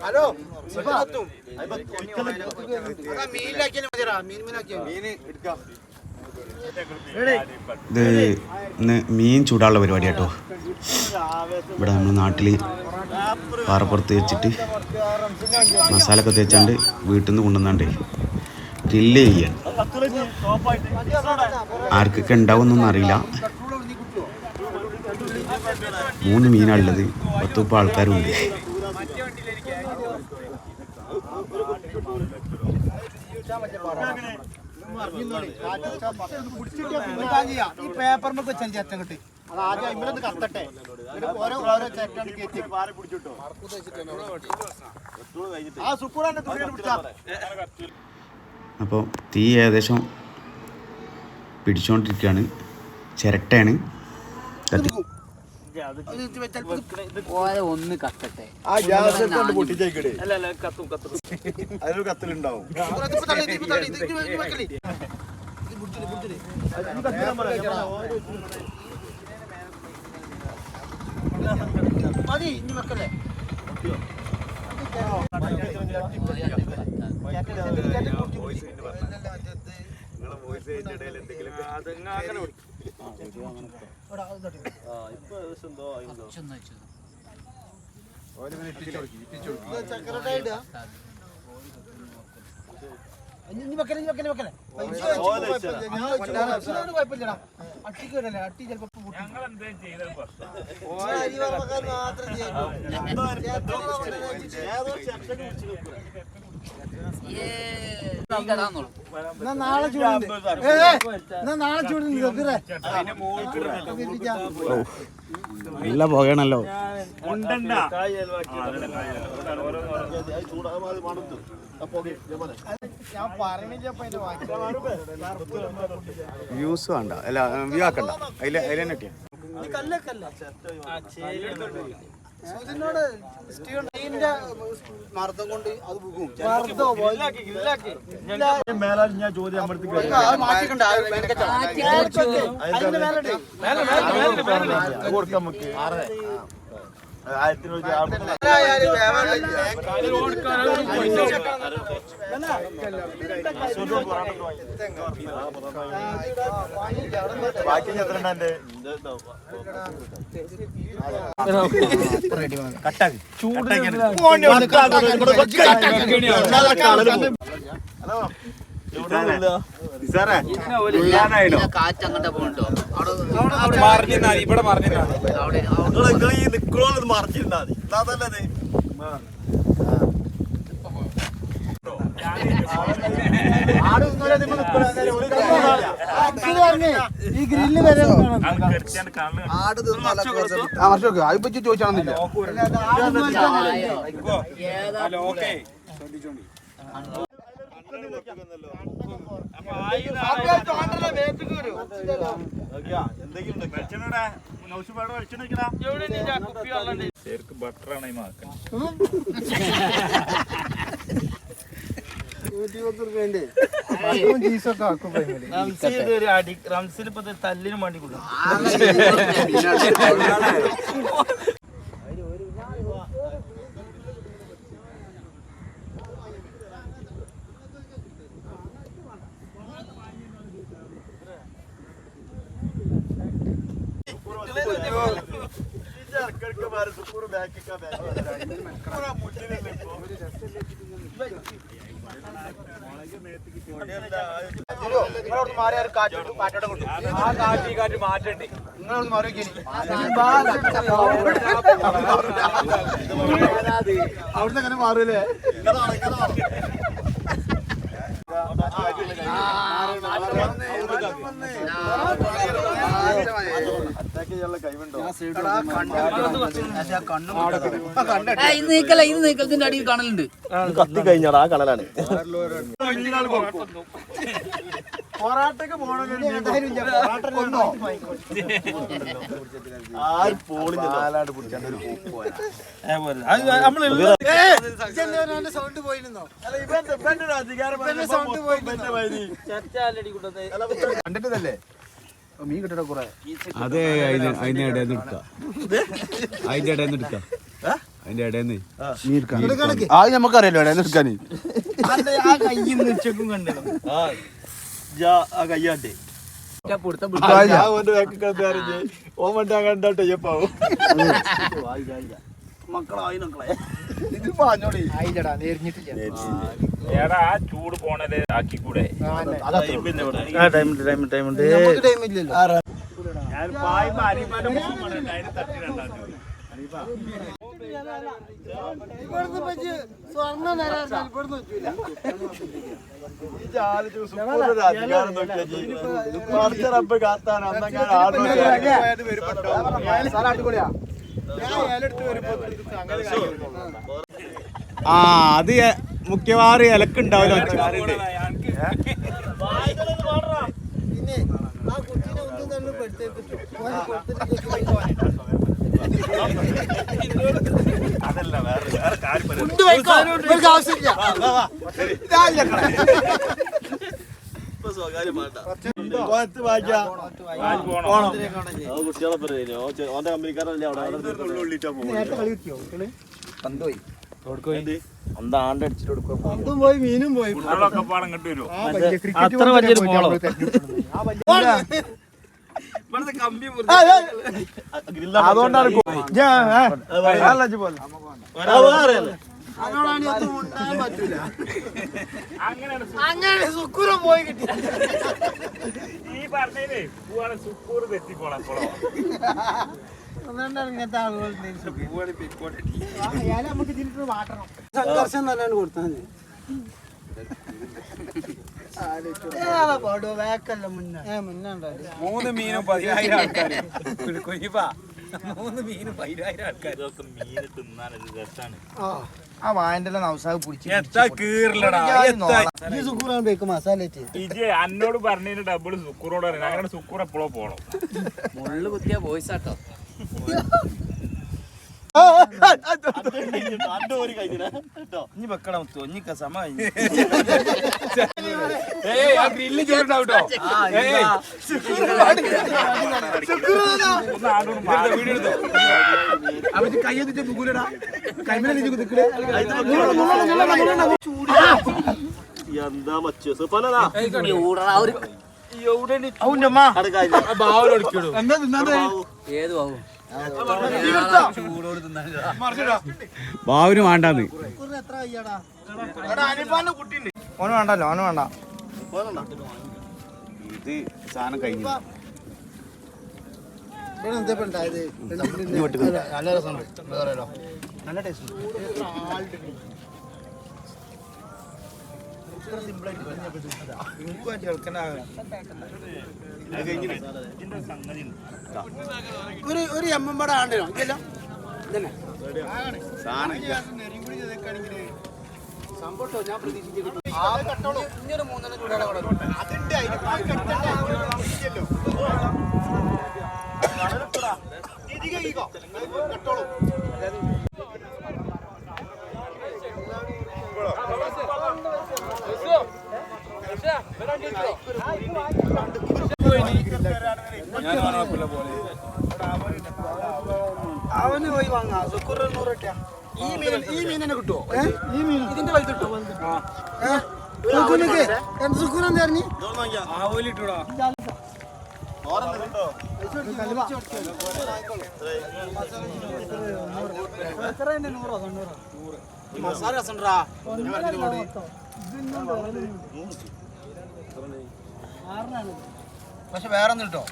Hello ഇത് ഇന്ന് മീൻ ചൂടാനുള്ള പരിപാടി കേട്ടോ ഇവിടെ നമ്മൾ നാട്ടിൽ പാറപ്പുറത്ത് വെച്ചിട്ട് മസാല ഒക്കെ തേച്ചാണ്ട് വീട്ടിൽ നിന്ന് കൊണ്ടുവന്നാണ്ട്. ഗ്രില്ല് ചെയ്യാൻ. ആർക്കൊക്കെ ഉണ്ടാവുമെന്നൊന്നും അറിയില്ല. മൂന്ന് മീനാണുള്ളത്. പത്തുപ്പ ആൾക്കാരുണ്ട്. ഈ പേപ്പറിൽ വെച്ചാൽ ചേട്ടൻ കിട്ടി. അത് ആദ്യം അമ്പലത്ത് കത്തട്ടെ. ഓരോ ഓരോ ചേട്ടാണ് കയറ്റി. ആ സുക്കൂറാന്റെ തുണിയാണ് പിടിച്ചാ. അപ്പോൾ തീ ഏകദേശം പിടിച്ചുകൊണ്ടിരിക്കുകയാണ് ചിരട്ടയാണ്. കത്തി ഒന്ന് കത്തട്ടെ ആ ഗ്യാസ് എടുത്തോണ്ട് പൊട്ടിച്ചേക്കടേ അതിലൊരു കത്തലുണ്ടാവും മതി ഇനി വെക്കല്ലേ ചക്കരയുടെ വെക്കല ഇനി വെക്കല വെക്കല കുഴപ്പമില്ലടാ അട്ടിക്ക് വരല്ലേ അട്ടി ചിലപ്പോ അരി വറക്കാൻ മാത്രം എന്നാ നാളെ ചൂടുണ്ട് നാളെ ചൂടുണ്ട് നല്ല പുകയാണല്ലോ വ്യൂസ് വേണ്ട അല്ല വ്യൂ ആക്കണ്ട അതിലെ അതിൽ തന്നെ ഇതിന്റെ മർദ്ദം കൊണ്ട് അത് പോകും. മേലാൽ ഞാൻ ചോദ്യം അമ്പലത്തിൽ. കൊടുക്കാം നമുക്ക്. ആയിരത്തി അവിടെ ഈ നിക്കണോന്ന് മറിച്ചിരുന്നാ മതി. അതല്ലത് ആട് ഇന്നലെ നിങ്ങൾ നിൽക്കണം. ഇത് പറഞ്ഞേ, ഈ ഗ്രില്ല് വരെ ആട് ആ വർഷം അതിപ്പോ ചോദിച്ചാണെന്നില്ല. റംസിൽ ഇപ്പൊ തല്ലിനും വേണ്ടി കൊടുക്കും. നിങ്ങളവിടുന്ന് മാറി ആ കാറ്റ് കാറ്റോടെ കൊണ്ടു ആ കാറ്റ് ഈ കാറ്റ് മാറ്റണ്ടേ നിങ്ങളവിടുന്ന് മാറി നോക്കിയേ. അവിടുന്ന് അങ്ങനെ മാറൂലേ ഇത് നീക്കല ഇത് നീക്കലത്തിന്റെ അടിയിൽ കാണലുണ്ട്. കത്തി കഴിഞ്ഞാടാ ആ കടലാണ് പൊറാട്ടക്ക് സൗണ്ട് പോയിരുന്നോ? അധികാരം മീൻ കിട്ടണ കുറെ. അതെ അതിന് അതിന്റെ ഇടയിൽ നിന്ന് എടുക്കാം. അതിന്റെ ഇടയിൽ നിന്ന് എടുക്കാം. അതിന്റെ ഇടയിൽ നിന്ന്. അത് നമുക്കറിയാലോ നിന്ന് മക്കളായി മക്കളെ. ഇത് പാഞ്ഞോളി. ആയില്ലടാ നേരിഞ്ഞിട്ടില്ല. ഏടാ ആ ചൂട് പോണത് ആക്കിക്കൂടെ ഞാൻ പായ്മ അരിമാന്റെ മുഖം അതിന് റബ്ബ് കാത്താൻ അന്നങ്ങനെ ആ അത് മിക്കവാറും ഇലക്കുണ്ടാവില്ല പിന്നെ ആ കുട്ടീനെ ഒന്നും തന്നെ പെടുത്തേക്കിട്ടു അതല്ല വേറെ വേറെ കാര്യം ആവശ്യമില്ല സ്വകാര്യം വേണ്ട കോലത്ത് വായിക്കാ പോണം ആ കുട്ടികളെ പറയുന്നു ഓന്റെ കമ്പനിക്കാരല്ലേ അവിടെ പന്തോയി അതും പോയി മീനും പോയി. അത്ര വലിയൊരു മോളോ? അതുകൊണ്ടാണ് അങ്ങനെ സുക്കുരം പോയി കിട്ടി. ഈ പറഞ്ഞേ സുക്കൂർ തെറ്റിക്കോളാം സംഘർഷം കൊടുത്തത്. പാടോ വേക്കല്ല മുന്നേ. മീനും പതിനായിരം ആൾക്കാർ കുഞ്ഞിപ്പാ. മൂന്ന് മീനും പതിനായിരം ആൾക്കാർ മീൻ തിന്നാനൊരു രസാണ്. ആ. വായന്റെ പിടിച്ചു മസാല അന്നോട് പറഞ്ഞു ഡബിൾ സുക്കൂറോട് അങ്ങനെ സുക്കൂർ എപ്പോഴോ പോണം. മുള്ളു കുത്തിയ വോയിസ് ആട്ടോ. ഇനി വെക്കണം തൊഞ്ഞിക്ക സമ ഏയ് ആ ഗ്രില്ല് എടുത്തോ അവർ കയ്യെത്തിട്ട് മുകൂലടാ കൈമല നിൽക്കേ എന്താ മച്ചു സുപ്പലതാ ഊടറാ ഒരു എന്താ തിന്നാതെ ഏതു ആവും ചൂടോട് തിന്നാൻ ബാവിന് വേണ്ടാന്ന് ഓന് വേണ്ടല്ലോ ഓന് വേണ്ട ഇത് സാധനം കഴിഞ്ഞു നല്ല എന്താ ഇപ്പൊ സിമ്പിളായിട്ട് ഒരു ഒരു എമ്മമ്പട ആണ്ടോ ഇതെല്ലാം. ഇതന്നെ. സാധനം ഇല്ല. സംഭവട്ടോ ഞാൻ മൂന്നെണ്ണം ചൂടാണ് അതുണ്ട് അതിന്റെ കെട്ടോളൂ. അവന് പോയി വാങ്ങാം സുക്കൂർ നൂറൊക്കെയാ ഈ മീൻ ഈ മീൻ തന്നെ കിട്ടുമോ ഈ മീൻ ഇതിന്റെ വലുത് കിട്ടുമോ സുക്കൂനക്ക് എന്ത് സുക്കൂൻ എന്താ പറഞ്ഞു മസാല രസണ്ടാ പക്ഷെ വേറെ ഒന്നും കിട്ടോ